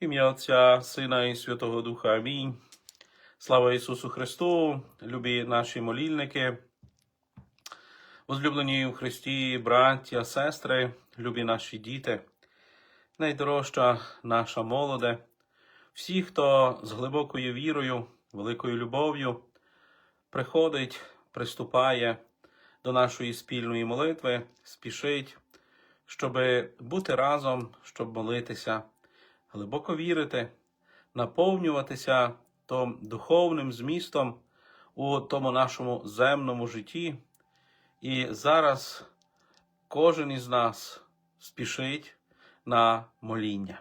Ім'я Отця, Сина і Святого Духа. Амінь. Слава Ісусу Христу, любі наші молільники, возлюблені у Христі, браття, сестри, любі наші діти, найдорожча наша молоде, всі, хто з глибокою вірою, великою любов'ю приходить, приступає до нашої спільної молитви, спішить, щоб бути разом, щоб молитися глибоко вірити, наповнюватися том духовним змістом у тому нашому земному житті. І зараз кожен із нас спішить на моління.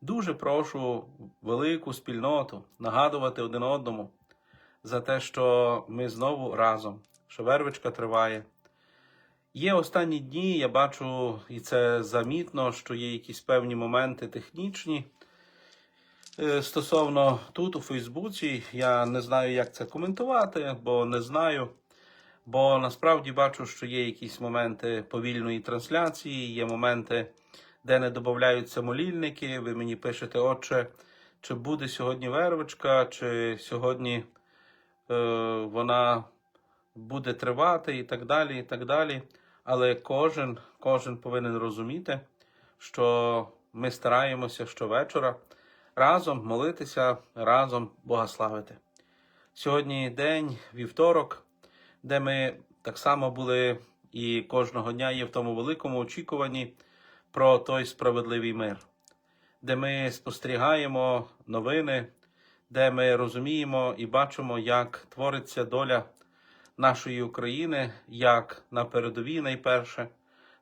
Дуже прошу велику спільноту нагадувати один одному за те, що ми знову разом, що вервичка триває. Є останні дні, я бачу, і це замітно, що є якісь певні моменти технічні. Е, Стосовно тут, у Фейсбуці, я не знаю, як це коментувати, бо не знаю. Бо насправді бачу, що є якісь моменти повільної трансляції, є моменти, де не додаються молільники. Ви мені пишете, отче, чи буде сьогодні вервичка, чи сьогодні е, вона буде тривати, і так далі. і так далі. Але кожен, кожен повинен розуміти, що ми стараємося щовечора разом молитися, разом Бога славити. Сьогодні день, вівторок, де ми так само були і кожного дня є в тому великому очікуванні про той справедливий мир, де ми спостерігаємо новини, де ми розуміємо і бачимо, як твориться доля нашої України як на передовій найперше,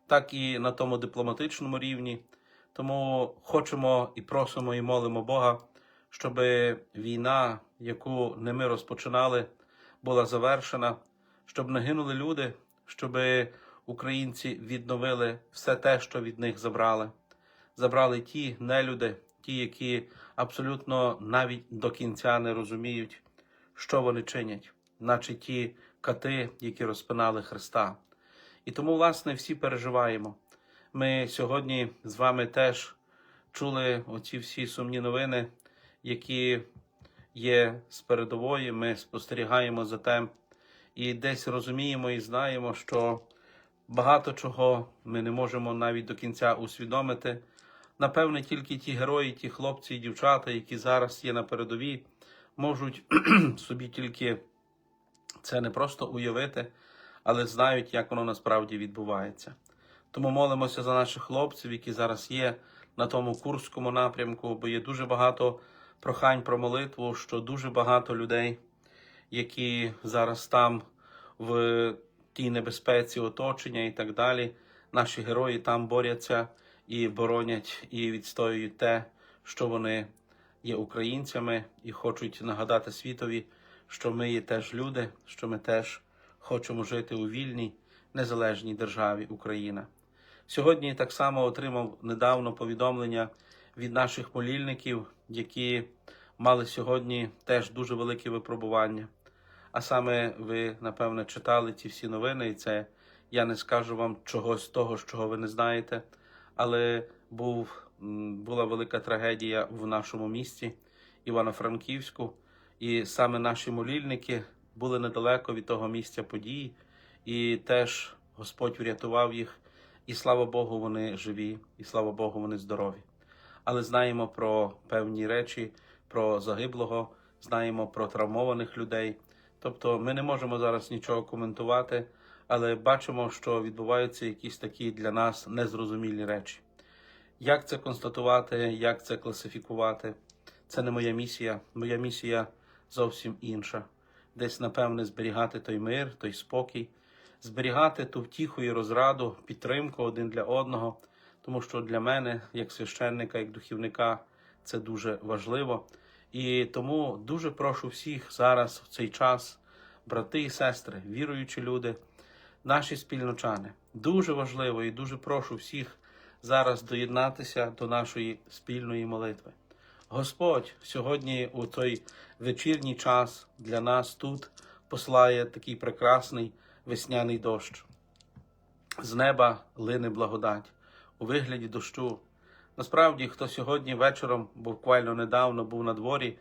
так і на тому дипломатичному рівні. Тому хочемо і просимо і молимо Бога, щоб війна, яку не ми розпочинали, була завершена, щоб не гинули люди, щоб українці відновили все те, що від них забрали. Забрали ті нелюди, ті, які абсолютно навіть до кінця не розуміють, що вони чинять, наче ті кати, які розпинали Христа. І тому, власне, всі переживаємо. Ми сьогодні з вами теж чули оці всі сумні новини, які є з передової. Ми спостерігаємо за тим і десь розуміємо і знаємо, що багато чого ми не можемо навіть до кінця усвідомити. Напевне, тільки ті герої, ті хлопці і дівчата, які зараз є на передовій, можуть собі тільки це не просто уявити, але знають, як воно насправді відбувається. Тому молимося за наших хлопців, які зараз є на тому курському напрямку, бо є дуже багато прохань про молитву, що дуже багато людей, які зараз там в тій небезпеці оточення і так далі. Наші герої там борються і боронять, і відстоюють те, що вони є українцями, і хочуть нагадати світові, що ми є теж люди, що ми теж хочемо жити у вільній, незалежній державі Україна. Сьогодні так само отримав недавно повідомлення від наших молільників, які мали сьогодні теж дуже велике випробування. А саме ви, напевне, читали ці всі новини, і це я не скажу вам чогось того, чого ви не знаєте, але був, була велика трагедія в нашому місті Івано-Франківську, і саме наші молільники були недалеко від того місця подій, і теж Господь врятував їх, і слава Богу, вони живі, і слава Богу, вони здорові. Але знаємо про певні речі, про загиблого, знаємо про травмованих людей. Тобто ми не можемо зараз нічого коментувати, але бачимо, що відбуваються якісь такі для нас незрозумілі речі. Як це констатувати, як це класифікувати? Це не моя місія. Моя місія зовсім інша. Десь, напевне, зберігати той мир, той спокій, зберігати ту втіху і розраду, підтримку один для одного, тому що для мене, як священника, як духівника, це дуже важливо. І тому дуже прошу всіх зараз в цей час, брати і сестри, віруючі люди, наші спільночани. Дуже важливо і дуже прошу всіх зараз доєднатися до нашої спільної молитви. Господь сьогодні у той вечірній час для нас тут послає такий прекрасний весняний дощ. З неба лине благодать у вигляді дощу, Насправді, хто сьогодні вечором, буквально недавно був на дворі,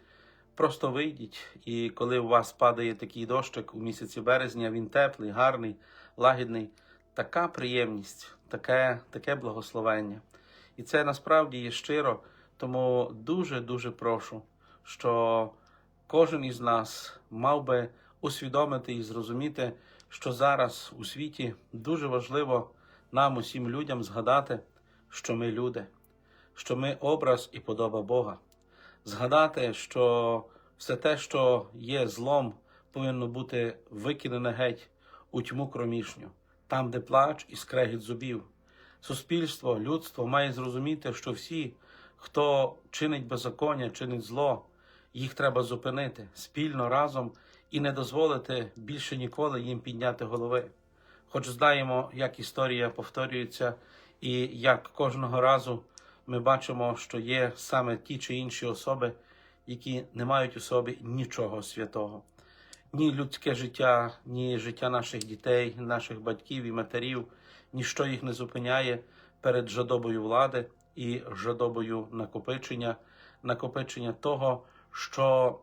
просто вийдіть, і коли у вас падає такий дощик у місяці березня, він теплий, гарний, лагідний, така приємність, таке, таке благословення. І це насправді є щиро, тому дуже-дуже прошу, що кожен із нас мав би усвідомити і зрозуміти, що зараз у світі дуже важливо нам, усім людям, згадати, що ми люди, що ми образ і подоба Бога. Згадати, що все те, що є злом, повинно бути викинене геть у тьму кромішню, там, де плач і скрегіт зубів. Суспільство, людство має зрозуміти, що всі, хто чинить беззаконня, чинить зло, їх треба зупинити спільно разом і не дозволити більше ніколи їм підняти голови. Хоч знаємо, як історія повторюється, і як кожного разу ми бачимо, що є саме ті чи інші особи, які не мають у собі нічого святого. Ні людське життя, ні життя наших дітей, наших батьків і матерів, ніщо їх не зупиняє перед жадобою влади і жадобою накопичення, накопичення того, що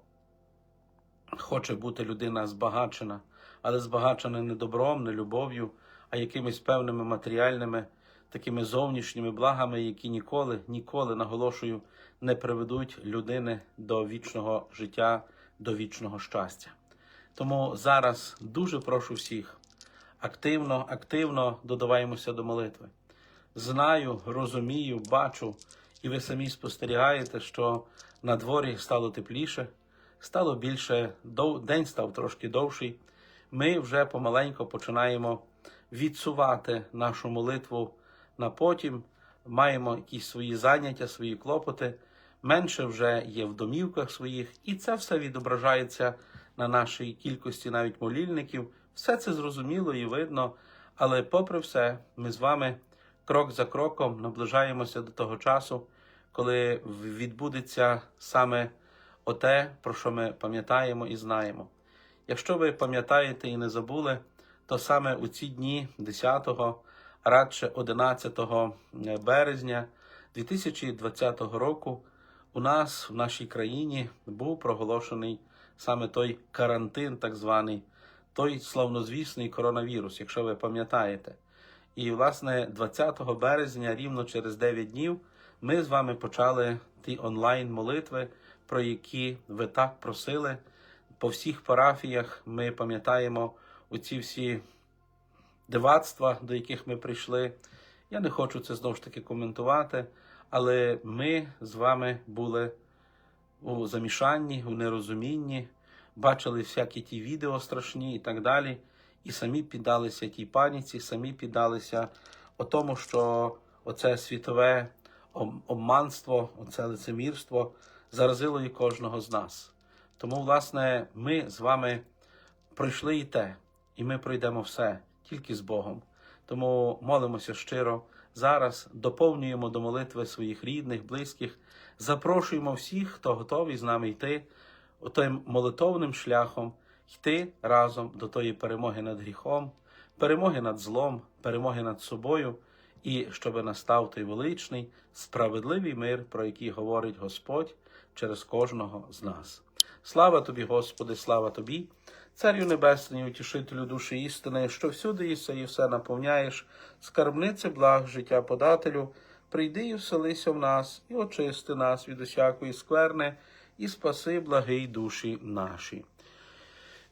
хоче бути людина збагачена, але збагачена не добром, не любов'ю, а якимись певними матеріальними, такими зовнішніми благами, які ніколи, ніколи, наголошую, не приведуть людини до вічного життя, до вічного щастя. Тому зараз дуже прошу всіх активно, активно додаваємося до молитви. Знаю, розумію, бачу, і ви самі спостерігаєте, що на дворі стало тепліше, стало більше, день став трошки довший. Ми вже помаленько починаємо відсувати нашу молитву на потім, маємо якісь свої заняття, свої клопоти, менше вже є в домівках своїх, і це все відображається на нашій кількості навіть молільників. Все це зрозуміло і видно, але попри все, ми з вами крок за кроком наближаємося до того часу, коли відбудеться саме оте, про що ми пам'ятаємо і знаємо. Якщо ви пам'ятаєте і не забули, то саме у ці дні 10, а радше 11 березня 2020 року у нас в нашій країні був проголошений саме той карантин, так званий, той славнозвісний коронавірус, якщо ви пам'ятаєте. І, власне, 20 березня, рівно через 9 днів, ми з вами почали ті онлайн-молитви, про які ви так просили. По всіх парафіях ми пам'ятаємо оці всі дивацтва, до яких ми прийшли. Я не хочу це знову ж таки коментувати, але ми з вами були у замішанні, у нерозумінні, бачили всякі ті відео страшні і так далі, і самі піддалися тій паніці, самі піддалися о тому, що оце світове обманство, оце лицемірство заразило і кожного з нас. Тому, власне, ми з вами пройшли і те, і ми пройдемо все тільки з Богом. Тому молимося щиро. Зараз доповнюємо до молитви своїх рідних, близьких, запрошуємо всіх, хто готовий з нами йти отим молитовним шляхом, йти разом до тої перемоги над гріхом, перемоги над злом, перемоги над собою, і щоб настав той величний, справедливий мир, про який говорить Господь через кожного з нас. Слава тобі, Господи, слава тобі, Царю Небесний, утішителю душі істини, що всюди єси і все наповняєш, скарбнице благ життя подателю, прийди і вселися в нас, і очисти нас від усякої скверни, і спаси благий душі наші.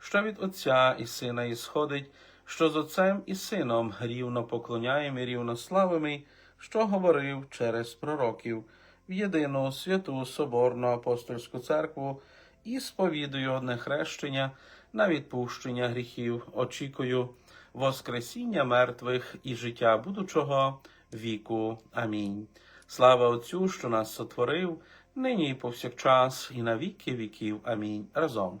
що від Отця і Сина ісходить, що з Отцем і Сином рівно поклоняємо і рівно славимо, що говорив через пророків в єдину святу Соборну апостольську церкву і сповідую одне хрещення на відпущення гріхів, очікую Воскресіння мертвих і життя будучого віку. Амінь. Слава Отцю, що нас сотворив, нині і повсякчас, і на віки віків. Амінь. Разом.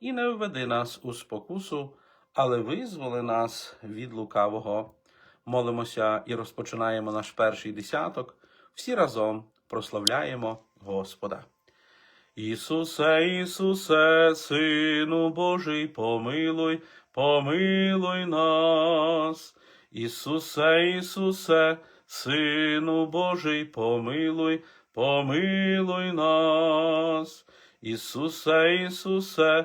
і не введи нас у спокусу, але визволи нас від лукавого. Молимося і розпочинаємо наш перший десяток. Всі разом прославляємо Господа. Ісусе, Ісусе, Сину Божий, помилуй, помилуй нас. Ісусе, Ісусе, Сину Божий, помилуй, помилуй нас. Ісусе, Ісусе,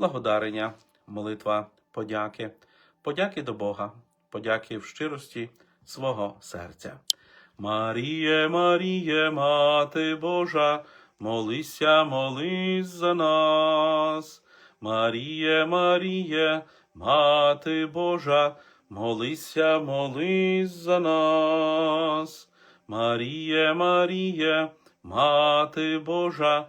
благодарення, молитва подяки, подяки до Бога, подяки в щирості свого серця. Маріє, Маріє, Мати Божа, молися, молись за нас. Маріє, Маріє, Мати Божа, молися, молись за нас. Маріє, Маріє, Мати Божа,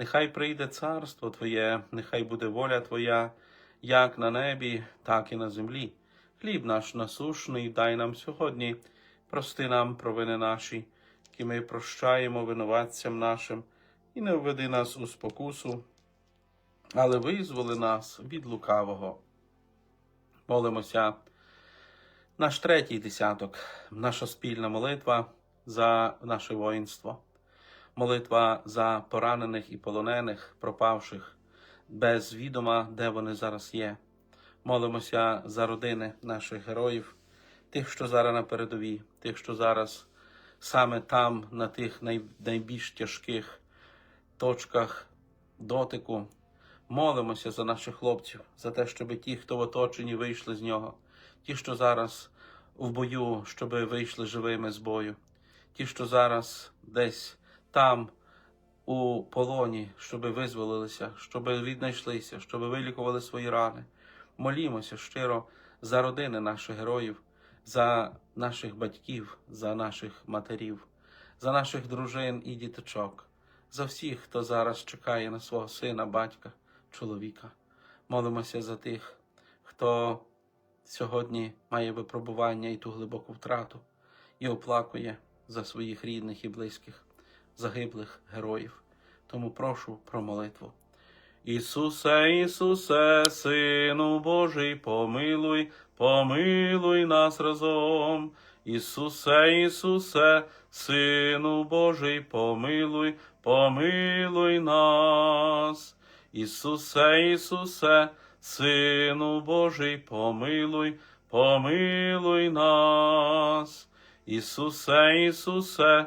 нехай прийде царство Твоє, нехай буде воля Твоя, як на небі, так і на землі. Хліб наш насушний дай нам сьогодні, прости нам провини наші, які ми прощаємо винуватцям нашим, і не введи нас у спокусу, але визволи нас від лукавого. Молимося. Наш третій десяток, наша спільна молитва за наше воїнство, молитва за поранених і полонених, пропавших, без відома, де вони зараз є. Молимося за родини наших героїв, тих, що зараз на передовій, тих, що зараз саме там, на тих найбільш тяжких точках дотику. Молимося за наших хлопців, за те, щоб ті, хто в оточенні, вийшли з нього, ті, що зараз в бою, щоб вийшли живими з бою, ті, що зараз десь там у полоні, щоб визволилися, щоб віднайшлися, щоб вилікували свої рани. Молімося щиро за родини наших героїв, за наших батьків, за наших матерів, за наших дружин і діточок, за всіх, хто зараз чекає на свого сина, батька, чоловіка. Молимося за тих, хто сьогодні має випробування і ту глибоку втрату, і оплакує за своїх рідних і близьких, загиблих героїв. Тому прошу про молитву. Ісусе, Ісусе, Сину Божий, помилуй, помилуй нас разом. Ісусе, Ісусе, Сину Божий, помилуй, помилуй нас. Ісусе, Ісусе, Сину Божий, помилуй, помилуй нас. Ісусе, Ісусе,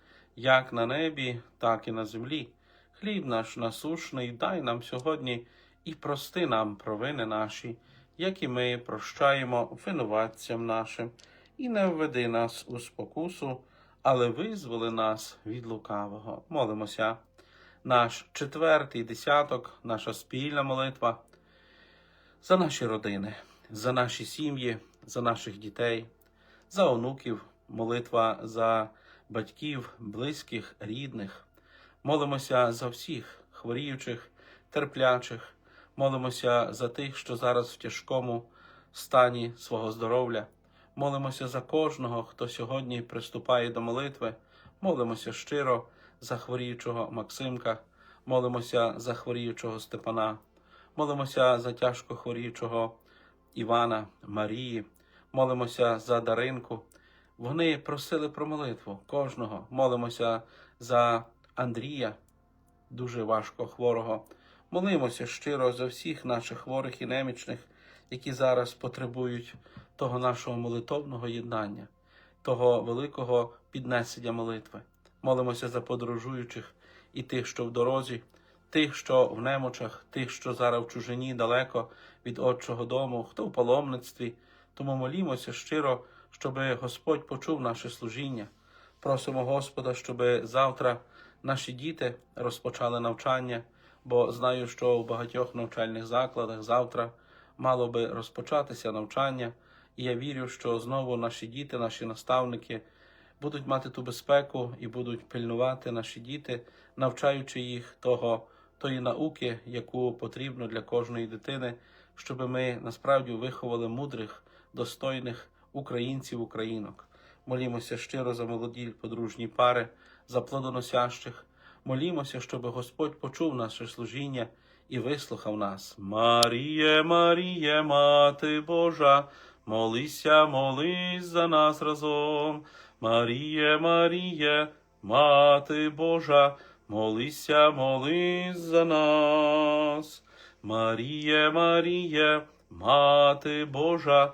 як на небі, так і на землі. Хліб наш насушний дай нам сьогодні і прости нам провини наші, як і ми прощаємо винуватцям нашим, і не введи нас у спокусу, але визволи нас від лукавого. Молимося. Наш четвертий десяток, наша спільна молитва за наші родини, за наші сім'ї, за наших дітей, за онуків, молитва за батьків, близьких, рідних. Молимося за всіх хворіючих, терплячих, молимося за тих, що зараз в тяжкому стані свого здоров'я. Молимося за кожного, хто сьогодні приступає до молитви. Молимося щиро за хворіючого Максимка, молимося за хворіючого Степана, молимося за тяжко хворіючого Івана, Марії, молимося за Даринку. Вони просили про молитву кожного. Молимося за Андрія, дуже важко хворого. Молимося щиро за всіх наших хворих і немічних, які зараз потребують того нашого молитовного єднання, того великого піднесення молитви. Молимося за подорожуючих і тих, що в дорозі, тих, що в немочах, тих, що зараз в чужині далеко від Отчого дому, хто в паломництві. Тому молімося щиро, щоб Господь почув наше служіння. Просимо Господа, щоб завтра наші діти розпочали навчання, бо знаю, що у багатьох навчальних закладах завтра мало би розпочатися навчання. І я вірю, що знову наші діти, наші наставники будуть мати ту безпеку і будуть пильнувати наші діти, навчаючи їх того, тої науки, яку потрібно для кожної дитини, щоб ми насправді виховали мудрих, достойних українців, українок. Молімося щиро за молоді подружні пари, за плодоносящих. Молімося, щоб Господь почув наше служіння і вислухав нас. Маріє, Маріє, Мати Божа, молися, молись за нас разом. Маріє, Маріє, Мати Божа, молися, молись за нас. Маріє, Маріє, Мати Божа,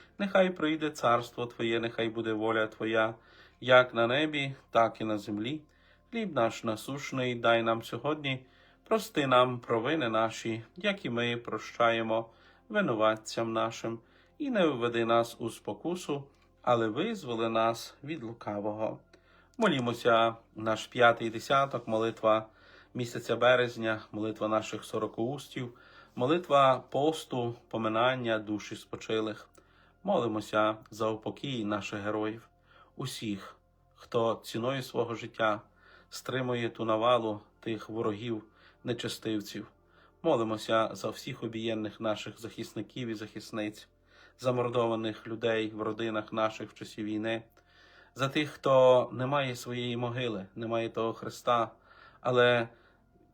нехай прийде царство Твоє, нехай буде воля Твоя, як на небі, так і на землі. Хліб наш насушний дай нам сьогодні, прости нам провини наші, як і ми прощаємо винуватцям нашим, і не введи нас у спокусу, але визволи нас від лукавого. Молімося наш п'ятий десяток, молитва місяця березня, молитва наших сорокоустів, молитва посту, поминання душі спочилих. Молимося за упокій наших героїв, усіх, хто ціною свого життя стримує ту навалу тих ворогів, нечестивців. Молимося за всіх обієнних наших захисників і захисниць, замордованих людей в родинах наших в часі війни, за тих, хто не має своєї могили, не має того Христа, але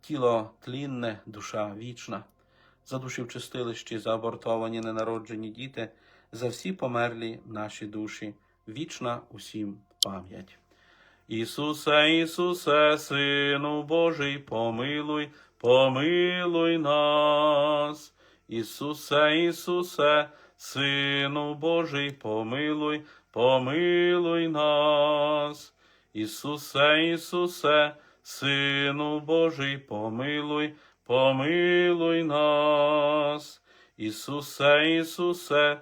тіло тлінне, душа вічна, за душі в чистилищі, за абортовані ненароджені діти, за всі померлі наші душі, вічна усім пам'ять. Ісусе, Ісусе, Сину Божий, помилуй, помилуй нас. Ісусе, Ісусе, Сину Божий, помилуй, помилуй нас. Ісусе, Ісусе, Сину Божий, помилуй, помилуй нас. Ісусе, Ісусе,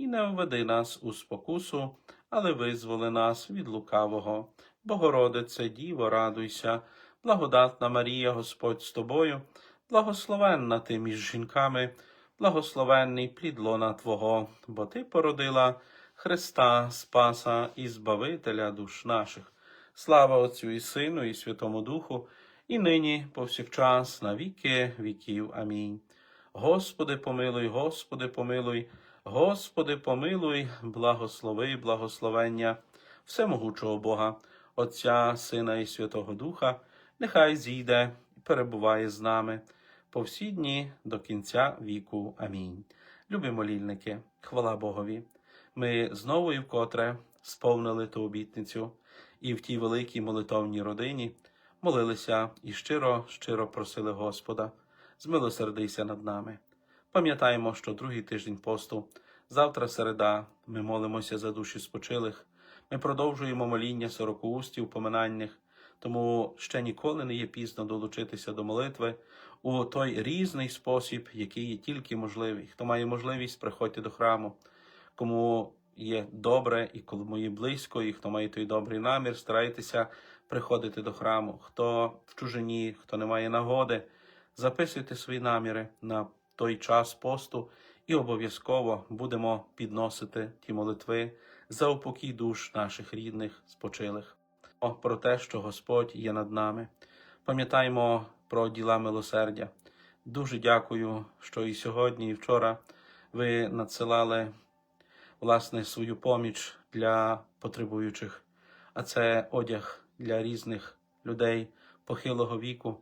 і не введи нас у спокусу, але визволи нас від лукавого. Богородице, Діво, радуйся, благодатна Марія, Господь з тобою, благословенна ти між жінками, благословенний плід лона Твого, бо Ти породила Христа, Спаса і Збавителя душ наших. Слава Отцю і Сину, і Святому Духу, і нині, повсякчас, на віки віків. Амінь. Господи, помилуй, Господи, помилуй, Господи, помилуй, благослови, благословення всемогучого Бога, Отця, Сина і Святого Духа, нехай зійде і перебуває з нами по всі дні до кінця віку. Амінь. Любі молільники, хвала Богові. Ми знову і вкотре сповнили ту обітницю і в тій великій молитовній родині молилися і щиро, щиро просили Господа, змилосердися над нами. Пам'ятаємо, що другий тиждень посту, завтра середа, ми молимося за душі спочилих, ми продовжуємо моління сорокоустів, поминаннях, тому ще ніколи не є пізно долучитися до молитви у той різний спосіб, який є тільки можливий. Хто має можливість, приходьте до храму. Кому є добре і кому є близько, і хто має той добрий намір, старайтеся приходити до храму. Хто в чужині, хто не має нагоди, записуйте свої наміри на той час посту і обов'язково будемо підносити ті молитви за упокій душ наших рідних, спочилих. Про те, що Господь є над нами. Пам'ятаємо про діла милосердя. Дуже дякую, що і сьогодні, і вчора ви надсилали власне свою поміч для потребуючих, а це одяг для різних людей похилого віку.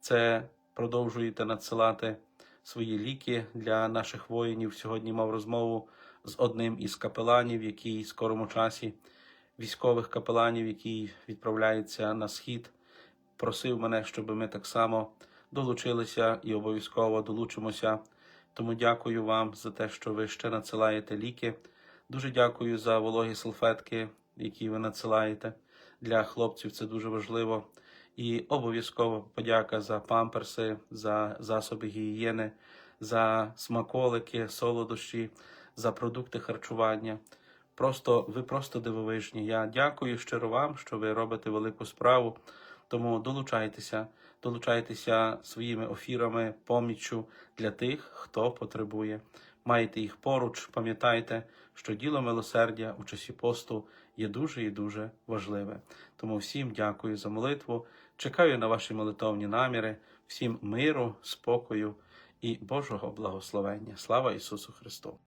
Це продовжуєте надсилати свої ліки для наших воїнів. Сьогодні мав розмову з одним із капеланів, який в скорому часі військових капеланів, який відправляється на схід, просив мене, щоб ми так само долучилися і обов'язково долучимося. Тому дякую вам за те, що ви ще надсилаєте ліки. Дуже дякую за вологі салфетки, які ви надсилаєте для хлопців. Це дуже важливо. І обов'язково подяка за памперси, за засоби гігієни, за смаколики, солодощі, за продукти харчування. Просто ви просто дивовижні. Я дякую щиро вам, що ви робите велику справу. Тому долучайтеся, долучайтеся своїми офірами, поміччю для тих, хто потребує. Маєте їх поруч, пам'ятайте, що діло милосердя у часі посту є дуже і дуже важливе. Тому всім дякую за молитву. Чекаю на ваші молитовні наміри, всім миру, спокою і Божого благословення. Слава Ісусу Христу!